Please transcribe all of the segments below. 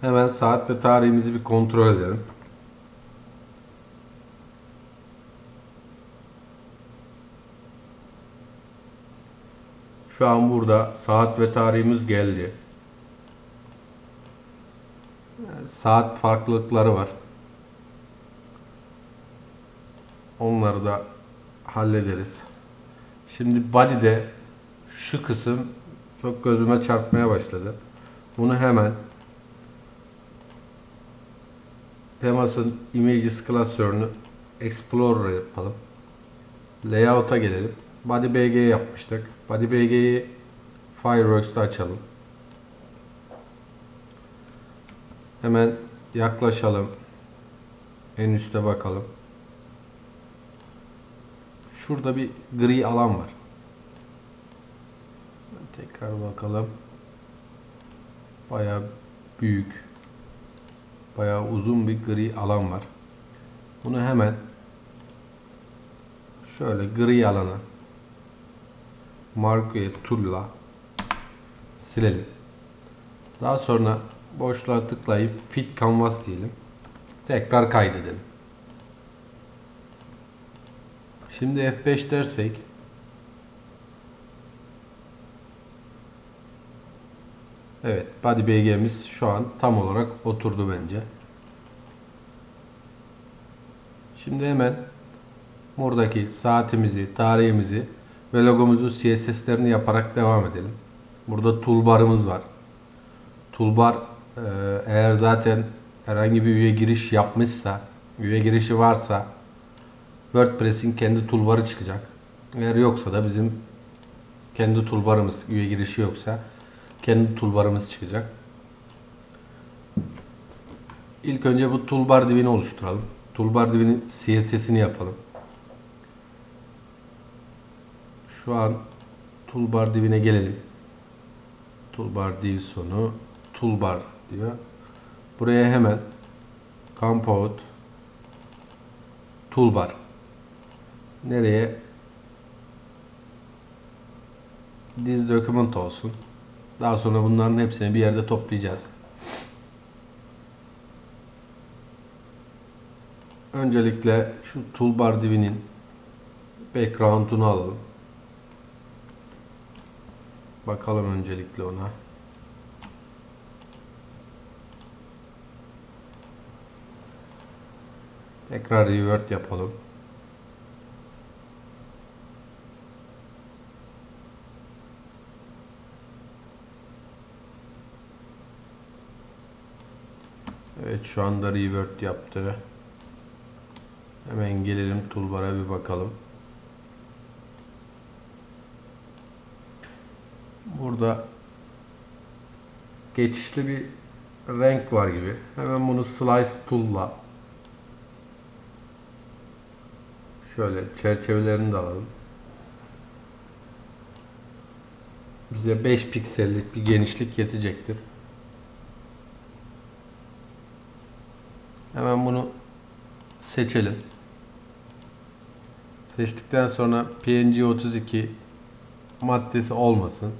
Hemen saat ve tarihimizi bir kontrol edelim. Şu an burada saat ve tarihimiz geldi. Saat farklılıkları var. Onları da hallederiz. Şimdi body'de şu kısım çok gözüme çarpmaya başladı. Bunu hemen temasın images klasörünü Explorer yapalım. Layout'a gelelim. Body BG yapmıştık. Body BG'yi Fireworks'ta açalım. Hemen yaklaşalım. En üste bakalım. Şurada bir gri alan var. Tekrar bakalım. Bayağı büyük. Bayağı uzun bir gri alan var. Bunu hemen şöyle gri alana markaya tulla silelim. Daha sonra boşluğa tıklayıp fit canvas diyelim. Tekrar kaydedelim. Şimdi F5 dersek Evet, body BG'miz şu an tam olarak oturdu bence. Şimdi hemen buradaki saatimizi, tarihimizi ve logomuzun CSS'lerini yaparak devam edelim. Burada toolbar'ımız var. Toolbar e, eğer zaten herhangi bir üye giriş yapmışsa, üye girişi varsa WordPress'in kendi toolbar'ı çıkacak. Eğer yoksa da bizim kendi toolbar'ımız, üye girişi yoksa kendi toolbar'ımız çıkacak. İlk önce bu toolbar divini oluşturalım. Toolbar divinin CSS'ini yapalım. Şu an toolbar divine gelelim. Toolbar div sonu toolbar diyor. Buraya hemen compose toolbar nereye diz document olsun. Daha sonra bunların hepsini bir yerde toplayacağız. Öncelikle şu toolbar divinin background'unu alalım. Bakalım öncelikle ona. Tekrar revert yapalım. Evet şu anda revert yaptı. Hemen gelelim toolbar'a bir bakalım. Burada geçişli bir renk var gibi. Hemen bunu slice tool'la şöyle çerçevelerini de alalım. Bize 5 piksellik bir genişlik yetecektir. Hemen bunu seçelim. Seçtikten sonra PNG 32 maddesi olmasın.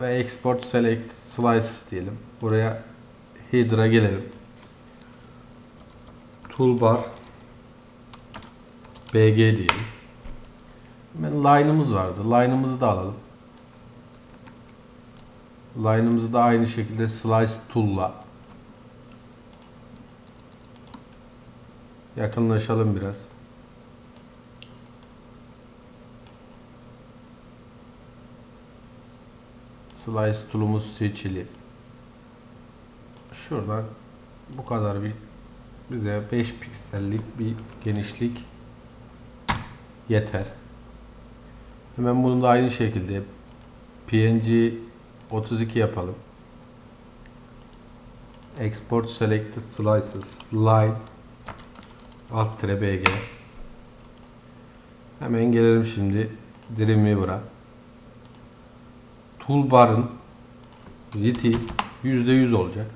Ve export select slices diyelim. Buraya header'a gelelim. Toolbar BG diyelim. Hemen line'ımız vardı. Line'ımızı da alalım. Line'ımızı da aynı şekilde slice tool'la yakınlaşalım biraz. Slice tool'umuz seçili. Şuradan bu kadar bir bize 5 piksellik bir genişlik yeter. Hemen bunu da aynı şekilde PNG 32 yapalım. Export selected slices line alt tire bg hemen gelelim şimdi Dreamweaver'a toolbar'ın width'i %100 olacak.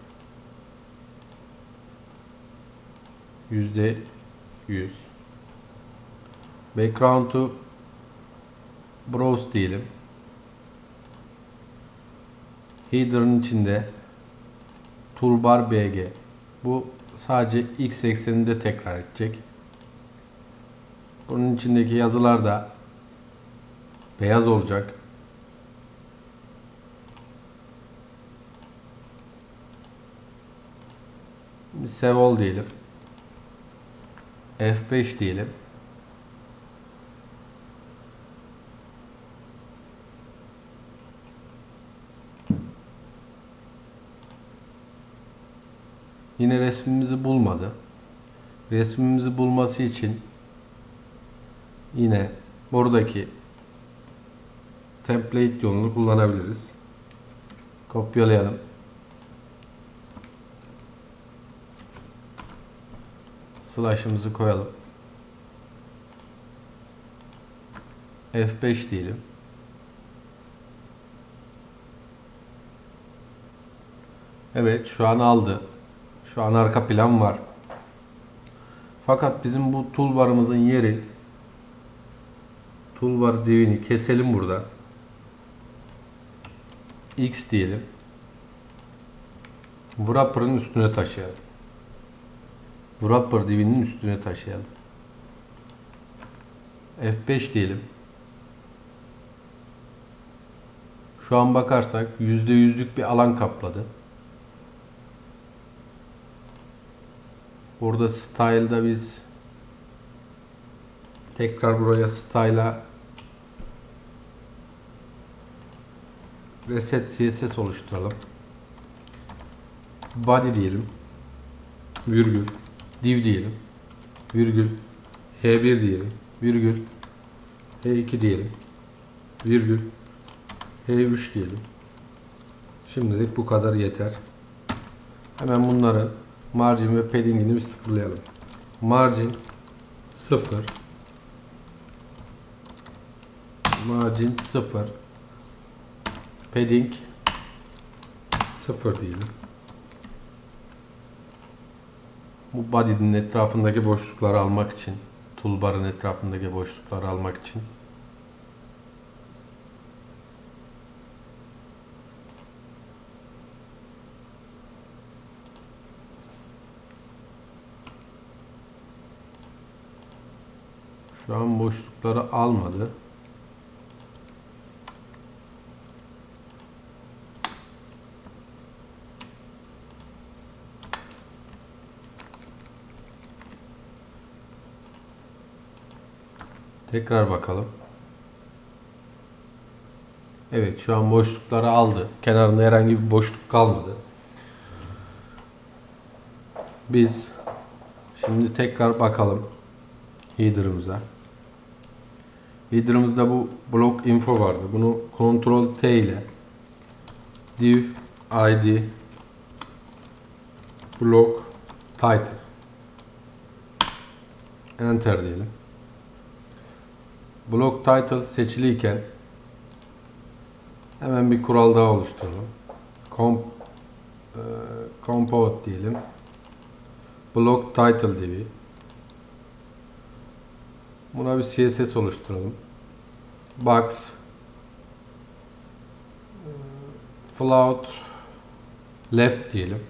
%100 background'u browse diyelim. Header'ın içinde toolbar BG. Bu sadece x ekseninde tekrar edecek. Bunun içindeki yazılar da beyaz olacak. All diyelim. F5 diyelim. Yine resmimizi bulmadı. Resmimizi bulması için yine buradaki template yolunu kullanabiliriz. Kopyalayalım. Slash'ımızı koyalım. F5 diyelim. Evet şu an aldı. Şu an arka plan var. Fakat bizim bu toolbar'ımızın yeri toolbar divini keselim burada. X diyelim. Wrapper'ın üstüne taşıyalım. Wrapper divinin üstüne taşıyalım. F5 diyelim. Şu an bakarsak %100'lük bir alan kapladı. Burada style'da biz tekrar buraya style'a reset css oluşturalım. Body diyelim. Virgül. Div diyelim. Virgül. H1 diyelim. Virgül. H2 diyelim. Virgül. H3 diyelim. Şimdilik bu kadar yeter. Hemen bunları margin ve padding'ini bir sıfırlayalım. Margin 0 margin 0 padding 0 diyelim. Bu body'nin etrafındaki boşlukları almak için, toolbar'ın etrafındaki boşlukları almak için Şu an boşlukları almadı. Tekrar bakalım. Evet şu an boşlukları aldı. Kenarında herhangi bir boşluk kalmadı. Biz şimdi tekrar bakalım header'ımıza. Header'ımızda bu block info vardı. Bunu Ctrl T ile div id block title enter diyelim. Block title seçiliyken hemen bir kural daha oluşturalım. Comp, e, compose diyelim. Block title divi Buna bir CSS oluşturalım. Box float left diyelim.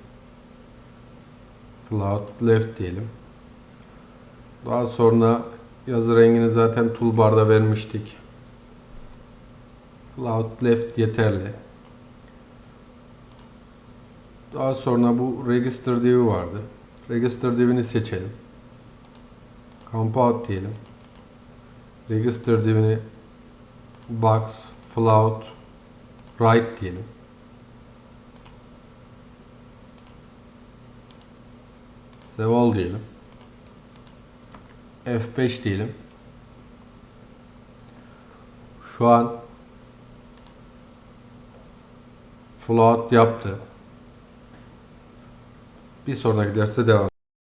Float left diyelim. Daha sonra yazı rengini zaten toolbar'da vermiştik. Float left yeterli. Daha sonra bu register divi vardı. Register divini seçelim. Compound diyelim. Register divini box float right diyelim. Save diyelim. F5 diyelim. Şu an float yaptı. Bir sonraki derste devam.